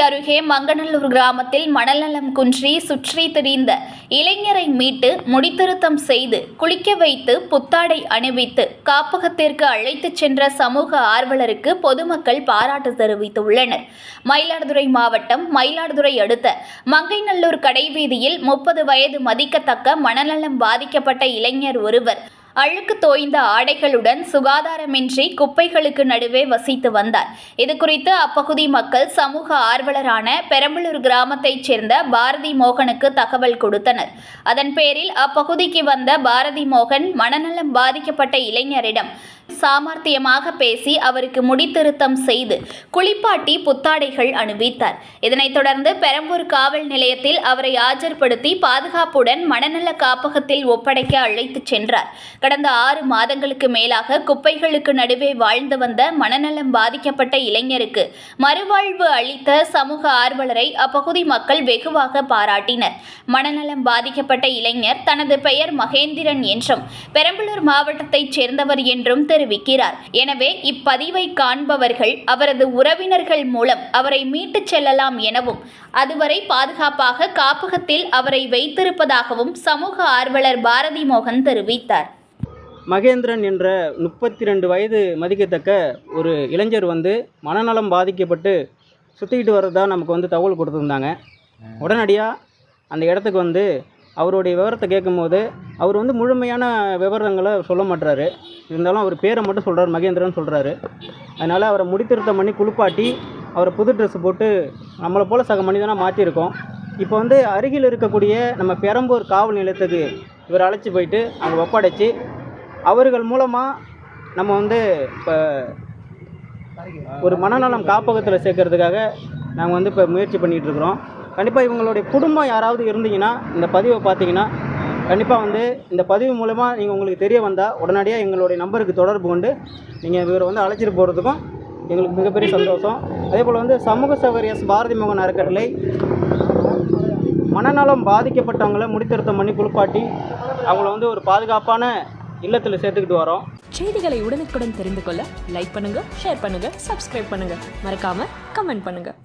அருகே மங்கநல்லூர் கிராமத்தில் மணநலம் குன்றி சுற்றி திரிந்த இளைஞரை மீட்டு முடித்திருத்தம் செய்து குளிக்க வைத்து புத்தாடை அணிவித்து காப்பகத்திற்கு அழைத்துச் சென்ற சமூக ஆர்வலருக்கு பொதுமக்கள் பாராட்டு தெரிவித்துள்ளனர். மயிலாடுதுறை மாவட்டம் மயிலாடுதுறை அடுத்த மங்கைநல்லூர் கடைவீதியில் முப்பது வயது மதிக்கத்தக்க மனநலம் பாதிக்கப்பட்ட இளைஞர் ஒருவர் அழுக்கு தோய்ந்த ஆடைகளுடன் சுகாதாரமின்றி குப்பைகளுக்கு நடுவே வசித்து வந்தார். இது குறித்து அப்பகுதி மக்கள் சமூக ஆர்வலரான பெரம்பலூர் கிராமத்தைச் சேர்ந்த பாரதி மோகனுக்கு தகவல் கொடுத்தனர். அதன் பேரில் அப்பகுதிக்கு வந்த பாரதி மோகன் மனநலம் பாதிக்கப்பட்ட இளைஞரிடம் சாமர்த்தியமாக பேசி அவருக்கு முடித்திருத்தம் செய்து குளிப்பாட்டி புத்தாடைகள் அணிவித்தார். இதனைத் தொடர்ந்து பெரம்பூர் காவல் நிலையத்தில் அவரை ஆஜர்படுத்தி பாதுகாப்புடன் மனநல காப்பகத்தில் ஒப்படைக்க அழைத்துச் சென்றார். கடந்த ஆறு மாதங்களுக்கு மேலாக குப்பைகளுக்கு நடுவே வாழ்ந்து வந்த மனநலம் பாதிக்கப்பட்ட இளைஞருக்கு மறுவாழ்வு அளித்த சமூக ஆர்வலரை அப்பகுதி மக்கள் வெகுவாக பாராட்டினர். மனநலம் பாதிக்கப்பட்ட இளைஞர் தனது பெயர் மகேந்திரன் என்றும் பெரம்பலூர் மாவட்டத்தைச் சேர்ந்தவர் என்றும் தெரிவிக்கிறார். எனவே இப்பதிவை காண்பவர்கள் அவரது உறவினர்கள் மூலம் அவரை மீட்டுச் செல்லலாம் எனவும் அதுவரை பாதுகாப்பாக காப்பகத்தில் அவரை வைத்திருப்பதாகவும் சமூக ஆர்வலர் பாரதி மோகன் தெரிவித்தார். மகேந்திரன் என்ற முப்பத்தி ரெண்டு வயது மதிக்கத்தக்க ஒரு இளைஞர் வந்து மனநலம் பாதிக்கப்பட்டு சுற்றிக்கிட்டு வர்றதா நமக்கு வந்து தகவல் கொடுத்துருந்தாங்க. உடனடியாக அந்த இடத்துக்கு வந்து அவருடைய விவரத்தை கேட்கும்போது அவர் வந்து முழுமையான விவரங்களை சொல்ல மாட்டுறாரு இருந்தாலும் அவர் பேரை மட்டும் சொல்கிறார் மகேந்திரன் சொல்கிறாரு அதனால் அவரை முடித்திருத்தம் பண்ணி குளிப்பாட்டி அவரை புது ட்ரெஸ் போட்டு நம்மளை போல் சக மனிதனாக மாற்றிருக்கோம் இப்போ வந்து அருகில் இருக்கக்கூடிய நம்ம பெரம்பூர் காவல் நிலையத்துக்கு இவர் அழைச்சி போயிட்டு அங்கே ஒப்படைச்சி அவர்கள் மூலமாக நம்ம வந்து இப்போ ஒரு மனநலம் காப்பகத்தில் சேர்க்கறதுக்காக நாங்கள் வந்து இப்போ முயற்சி பண்ணிகிட்டு இருக்கிறோம். கண்டிப்பாக இவங்களுடைய குடும்பம் யாராவது இருந்தீங்கன்னா இந்த பதிவை பார்த்தீங்கன்னா கண்டிப்பாக வந்து இந்த பதிவு மூலமாக நீங்கள் உங்களுக்கு தெரிய வந்தால் உடனடியாக எங்களுடைய நம்பருக்கு தொடர்பு கொண்டு நீங்கள் இவரை வந்து அழைச்சிட்டு போகிறதுக்கும் எங்களுக்கு மிகப்பெரிய சந்தோஷம். அதே போல் வந்து சமூக சௌகரியஸ் பாரதி மோகன் அறக்கட்டளை மனநலம் பாதிக்கப்பட்டவங்களை முடித்திருத்தம் பண்ணி குளிப்பாட்டி அவங்கள வந்து ஒரு பாதுகாப்பான இல்லத்தில் சேர்த்துக்கிட்டு வரோம். செய்திகளை உடனுக்குடன் தெரிந்து கொள்ள லைக் பண்ணுங்க ஷேர் பண்ணுங்க சப்ஸ்கிரைப் பண்ணுங்க. மறக்காம கமெண்ட் பண்ணுங்க.